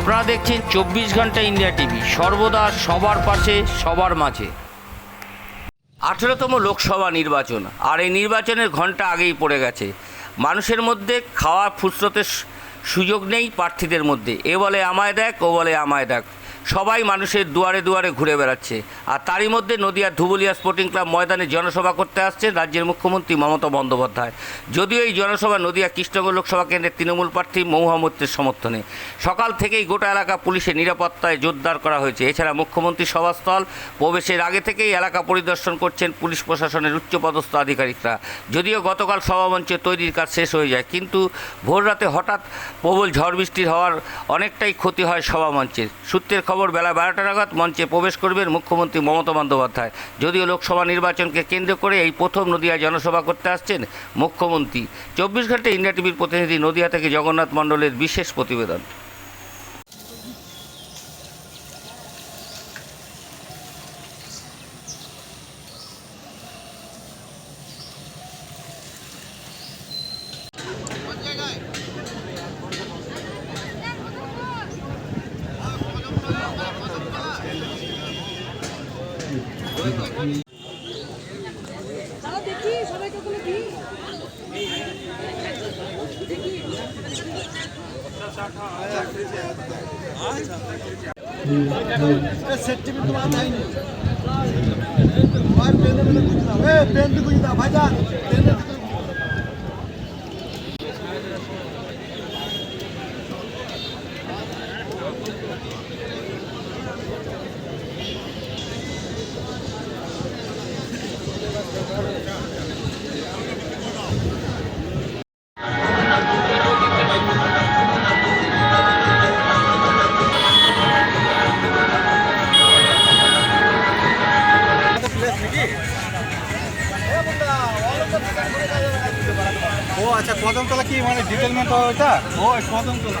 আপনারা দেখছেন চব্বিশ ঘণ্টা ইন্ডিয়া টিভি, সর্বদা সবার পাশে, সবার মাঝে। আঠেরোতম লোকসভা নির্বাচন, আর এই নির্বাচনের ঘণ্টা আগেই পড়ে গেছে। মানুষের মধ্যে খাওয়া ফুসরতের সুযোগ নেই প্রার্থীদের মধ্যে। এ বলে আমায় দেখ, ও বলে আমায় দেখ। সবাই মানুষের দুয়ারে দুয়ারে ঘুরে বেড়াচ্ছে। আর তারই মধ্যে নদিয়ার ধুবুলিয়া স্পোর্টিং ক্লাব ময়দানে জনসভা করতে আসছেন রাজ্যের মুখ্যমন্ত্রী মমতা বন্দ্যোপাধ্যায়। যদিও এই জনসভা নদিয়া কৃষ্ণগর লোকসভা কেন্দ্রের তৃণমূল প্রার্থী মৌহামুদ্দের সমর্থনে। সকাল থেকেই গোটা এলাকা পুলিশের নিরাপত্তায় জোরদার করা হয়েছে। এছাড়া মুখ্যমন্ত্রী সভাস্থল, প্রবেশের আগে থেকেই এলাকা পরিদর্শন করছেন পুলিশ প্রশাসনের উচ্চপদস্থ আধিকারিকরা। যদিও গতকাল সভামঞ্চ তৈরির কাজ শেষ হয়ে যায়, কিন্তু ভোররাতে হঠাৎ প্রবল ঝড় বৃষ্টির হওয়ার অনেকটাই ক্ষতি হয় সভামঞ্চের। সূত্রের খবর বেলা বারোটা নাগাদ মঞ্চে প্রবেশ করবেন মুখ্যমন্ত্রী মমতা বন্দ্যোপাধ্যায়। যদিও লোকসভা নির্বাচনকে কেন্দ্র করে এই প্রথম নদিয়া জনসভা করতে আসছেন মুখ্যমন্ত্রী। চব্বিশ ঘণ্টা ইন্ডিয়া টিভির প্রতিনিধি নদিয়া থেকে জগন্নাথ মণ্ডলের বিশেষ প্রতিবেদন। সেফটিফিকেট তোমার দেয়নি আর পেন পেন বুঝি না ভাইজান পেন ও আচ্ছা কদমতলা কি মানে ডিটেলমেন্ট ওইটা? ও কদমতলা।